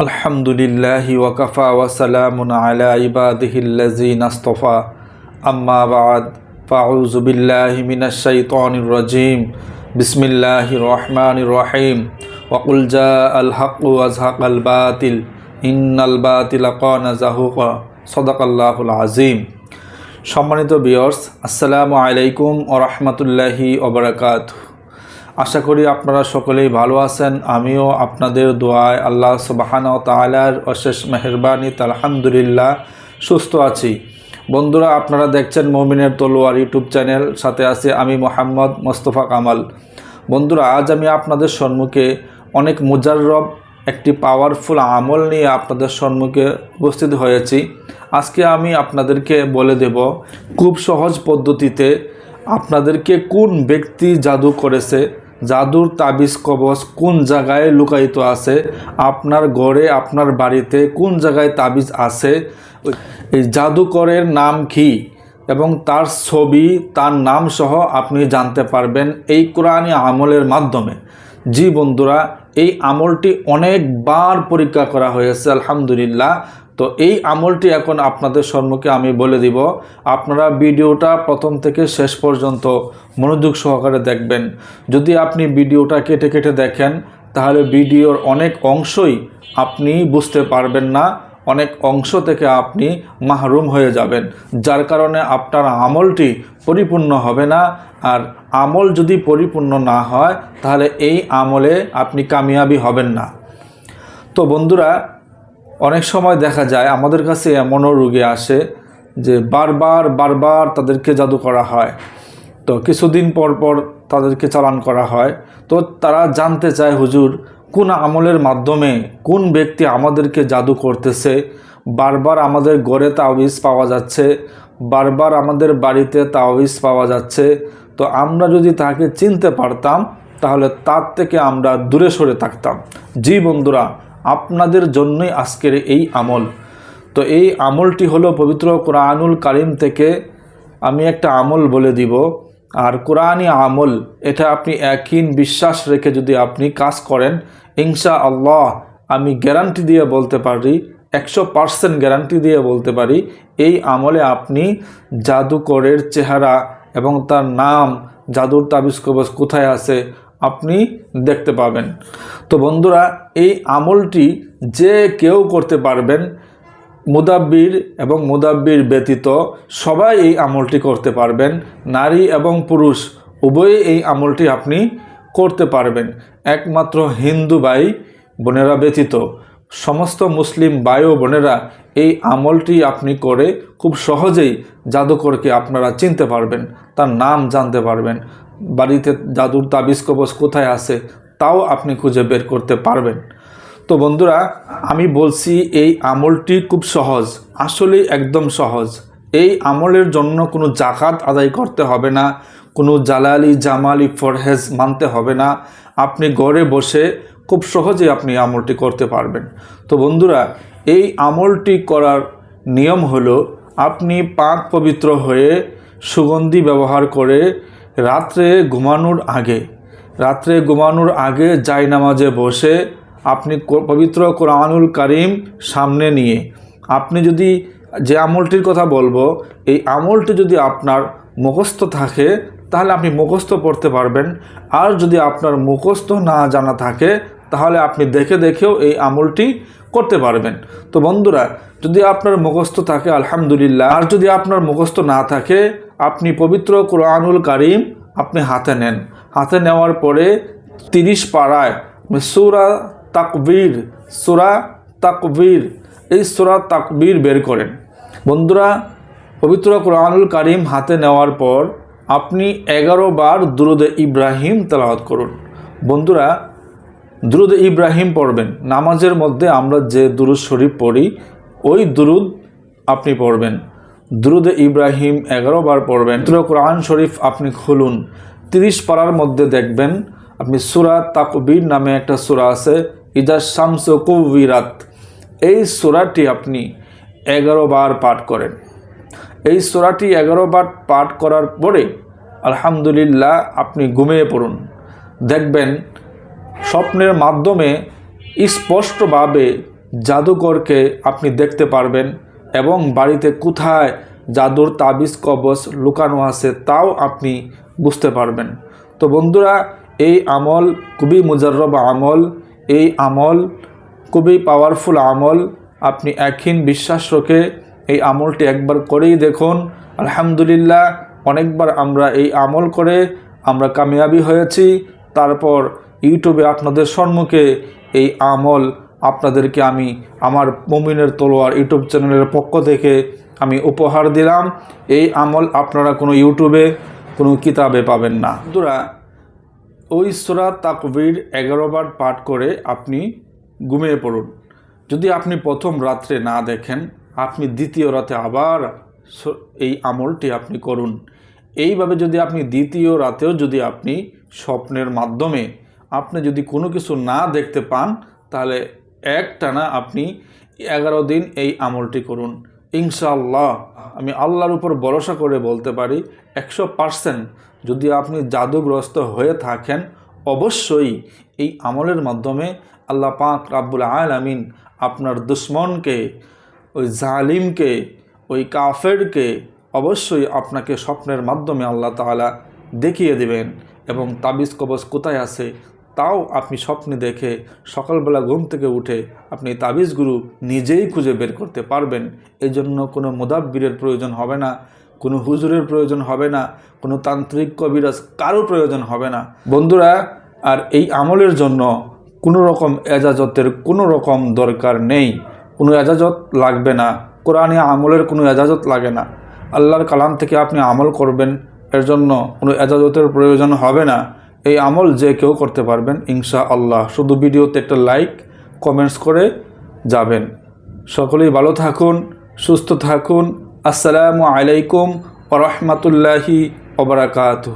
আলহামদুলিল্লাহ ওয়াকাফা ওয়াসালামুন আলা ইবাদিহিল্লাজিন আস্তফা। আম্মা বাদ, ফাউযু বিল্লাহি মিনাশ শাইতানির রাজিম। বিসমিল্লাহির রহমানির রহিম। ওয়াকুল জাআল হাক্কু ওয়াজহাকাল বাতিল। ইন্নাল বাতিলা কানা জাহুকা। সাদাকাল্লাহুল আযীম। সম্মানিত বিয়র্স আসসালামু আলাইকুম ও রহমতুল্লাহি ওবরাকাত আশা করি আপনারা সকলেই ভালো আছেন। আমিও আপনাদের দোয়ায় আল্লাহ সুবাহানা তালার অশেষ মেহরবানিত আলহামদুলিল্লাহ সুস্থ আছি। বন্ধুরা, আপনারা দেখছেন মমিনের তলোয়ার ইউটিউব চ্যানেল, সাথে আছে আমি মোহাম্মদ মোস্তফা কামাল। বন্ধুরা, আজ আমি আপনাদের সম্মুখে অনেক মুজাররব, একটি পাওয়ারফুল আমল নিয়ে আপনাদের সম্মুখে উপস্থিত হয়েছি। আজকে আমি আপনাদেরকে বলে দেব, খুব সহজ পদ্ধতিতে আপনাদেরকে কোন ব্যক্তি জাদু করেছে জাদুর তাবিজ কবচ কোন জায়গায় লুকায়িত আছে? আপনার ঘরে, আপনার বাড়িতে কোন জায়গায় তাবিজ আছে? এই জাদুকরের নাম কি? এবং তার ছবি, তার নাম সহ আপনি জানতে পারবেন এই কোরআনী আমলের মাধ্যমে। জি বন্ধুরা, এই আমলটি অনেকবার পরীক্ষা করা হয়েছে, আলহামদুলিল্লাহ। তো এই আমলটি এখন আপনাদের সম্মুখে আমি বলে দিব। আপনারা ভিডিওটা প্রথম থেকে শেষ পর্যন্ত মনোযোগ সহকারে দেখবেন। যদি আপনি ভিডিওটা কেটে কেটে দেখেন, তাহলে ভিডিওর অনেক অংশই আপনি বুঝতে পারবেন না, অনেক অংশ থেকে আপনি মাহরুম হয়ে যাবেন। যার কারণে আপনার আমলটি পরিপূর্ণ হবে না। আর আমল যদি পরিপূর্ণ না হয়, তাহলে এই আমলে আপনি কামিয়াবি হবেন না। তো বন্ধুরা অনেক সময় দেখা যায়, আমাদের কাছে এমনও রুগী আসে যে বারবার বারবার তাদেরকে জাদু করা হয়। তো কিছুদিন পর পর তাদেরকে চালান করা হয়। তো তারা জানতে চায়, হুজুর, কোন আমলের মাধ্যমে কোন ব্যক্তি আমাদেরকে জাদু করতেছে? বারবার আমাদের গড়ে তাওয়িজ পাওয়া যাচ্ছে, বারবার আমাদের বাড়িতে তাওয়িজ পাওয়া যাচ্ছে। তো আমরা যদি তাকে চিনতে পারতাম, তাহলে তার থেকে আমরা দূরে সরে থাকতাম। জি বন্ধুরা আপনাদের জন্যই আজকের এই আমল। তো এই আমলটি হলো পবিত্র কোরআনুল কারিম থেকে আমি একটা আমল বলে দিব। আর কোরআনই আমল, এটা আপনি একই বিশ্বাস রেখে যদি আপনি কাজ করেন ইনশা আল্লাহ আমি গ্যারান্টি দিয়ে বলতে পারি, একশো পার্সেন্ট গ্যারান্টি দিয়ে বলতে পারি, এই আমলে আপনি জাদুকরের চেহারা এবং তার নাম, জাদুর তাবিজ কবচ কোথায় আছে, আপনি দেখতে পাবেন। তো বন্ধুরা, এই আমলটি যে কেউ করতে পারবেন, মুদাব্বির এবং মুদাব্বির ব্যতীত সবাই এই আমলটি করতে পারবেন, নারী এবং পুরুষ, উভয়ে এই আমলটি আপনি করতে পারবেন। একমাত্র হিন্দু ভাই বোনেরা ব্যতীত, সমস্ত মুসলিম ভাই ও বোনেরা এই আমলটি আপনি করে খুব সহজেই জাদুকরকে আপনারা চিনতে পারবেন, তার নাম জানতে পারবেন। বাড়িতে জাদুর তাবিজ কবচ কোথায় আছে তাও আপনি খুঁজে বের করতে পারবেন। তো বন্ধুরা, আমি বলছি এই আমলটি খুব সহজ, আসলেই একদম সহজ। এই আমলের জন্য কোনো জাকাত আদায় করতে হবে না, কোনো জালালি জামালি ফরহেজ মানতে হবে না। আপনি ঘরে বসে খুব সহজেই আপনি আমলটি করতে পারবেন। তো বন্ধুরা, এই আমলটি করার নিয়ম হলো, আপনি পাক পবিত্র হয়ে সুগন্ধি ব্যবহার করে রাত্রে ঘুমানোর আগে রাত্রে ঘুমানোর আগে জাই নামাজে বসে আপনি পবিত্র কোরআনুল কারিম সামনে নিয়ে। আপনি যদি যে আমলটির কথা বলব, এই আমলটি যদি আপনার মুখস্থ থাকে, তাহলে আপনি মুখস্থ পড়তে পারবেন। আর যদি আপনার মুখস্থ না জানা থাকে, তাহলে আপনি দেখে দেখেও এই আমলটি করতে পারবেন। তো বন্ধুরা, যদি আপনার মুখস্থ থাকে, আলহামদুলিল্লাহ। আর যদি আপনার মুখস্থ না থাকে, আপনি পবিত্র কোরআনুল কারিম আপনি হাতে নেন। হাতে নেওয়ার পরে তিরিশ পাড়ায় সুরা তাকবীর সুরা তাকবীর, এই সুরা তাকবীর বের করেন। বন্ধুরা, পবিত্র কোরআনুল কারিম হাতে নেওয়ার পর আপনি এগারো বার দুরুদে ইব্রাহিম তেলাওয়াত করুন। বন্ধুরা, দুরুদ ইব্রাহিম পড়বেন। নামাজের মধ্যে আমরা যে দুরুদ শরীফ পড়ি, ওই দুরুদ আপনি পড়বেন। দুরুদে ইব্রাহিম এগারো বার পড়বেন। কোরআন শরীফ আপনি খুলুন। তিরিশ পাড়ার মধ্যে দেখবেন, আপনি সুরা তাকবীর নামে একটা সুরা আছে, ইদা শামস কুবিরাত এই সুরাটি আপনি এগারো বার পাঠ করেন। এই সুরাটি এগারো বার পাঠ করার পরে, আলহামদুলিল্লাহ, আপনি ঘুমিয়ে পড়ুন। দেখবেন, স্বপ্নের মাধ্যমে স্পষ্টভাবে জাদুকরকে আপনি দেখতে পারবেন এবং বাড়িতে কোথায় জাদুর তাবিজ কবচ লুকানো আছে, তাও আপনি বুঝতে পারবেন। তো বন্ধুরা, এই আমল খুবই মুজাররব আমল, এই আমল খুবই পাওয়ারফুল আমল। আপনি একহীন বিশ্বাস রেখে এই আমলটি একবার করেই দেখুন। আলহামদুলিল্লাহ, অনেকবার আমরা এই আমল করে আমরা কামিয়াবি হয়েছি। তারপর ইউটিউবে আপনাদের সম্মুখে এই আমল আপনাদেরকে আমি আমার মমিনের তলোয়ার ইউটিউব চ্যানেলের পক্ষ থেকে আমি উপহার দিলাম। এই আমল আপনারা কোনো ইউটিউবে কোনো কিতাবে পাবেন না। বন্ধুরা, ওই সুরা তাকবির এগারো বার পাঠ করে আপনি ঘুমিয়ে পড়ুন। যদি আপনি প্রথম রাত্রে না দেখেন, আপনি দ্বিতীয় রাতে আবার এই আমলটি আপনি করুন। এইভাবে যদি আপনি দ্বিতীয় রাতেও যদি আপনি স্বপ্নের মাধ্যমে আপনি যদি কোনো কিছু না দেখতে পান, তাহলে একটানা আপনি এগারো দিন এই আমলটি করুন। ইনশাআল্লাহ, আমি আল্লাহর উপর ভরসা করে বলতে পারি, একশো পার্সেন্ট যদি আপনি জাদুগ্রস্ত হয়ে থাকেন, অবশ্যই এই আমলের মাধ্যমে আল্লাহ পাক রাব্বুল আলামিন আপনার দুশ্মনকে, ওই জালিমকে, ওই কাফেরকে অবশ্যই আপনাকে স্বপ্নের মাধ্যমে আল্লাহ তাআলা দেখিয়ে দেবেন এবং তাবিজ কবজ কোথায় আছে তাও আপনি স্বপ্নে দেখে সকালবেলা ঘুম থেকে উঠে আপনি তাবিজগুলো নিজেই খুঁজে বের করতে পারবেন। এই জন্য কোনো মোদাব্বিরের প্রয়োজন হবে না, কোনো হুজুরের প্রয়োজন হবে না, কোনো তান্ত্রিক কবিরাজ কারও প্রয়োজন হবে না। বন্ধুরা, আর এই আমলের জন্য কোনো রকম এজাজতের কোনো রকম দরকার নেই। কোনো এজাজত লাগবে না, কোরআনে আমলের কোনো এজাজত লাগে না। আল্লাহর কালাম থেকে আপনি আমল করবেন, এর জন্য কোনো এজাজতের প্রয়োজন হবে না। এই আমল যে কেউ করতে পারবেন ইনশা আল্লাহ শুধু ভিডিওতে একটা লাইক, কমেন্টস করে যাবেন। সকলেই ভালো থাকুন, সুস্থ থাকুন। আসসালামু আলাইকুম ওরহমতুল্লাহি ওবরাকাতু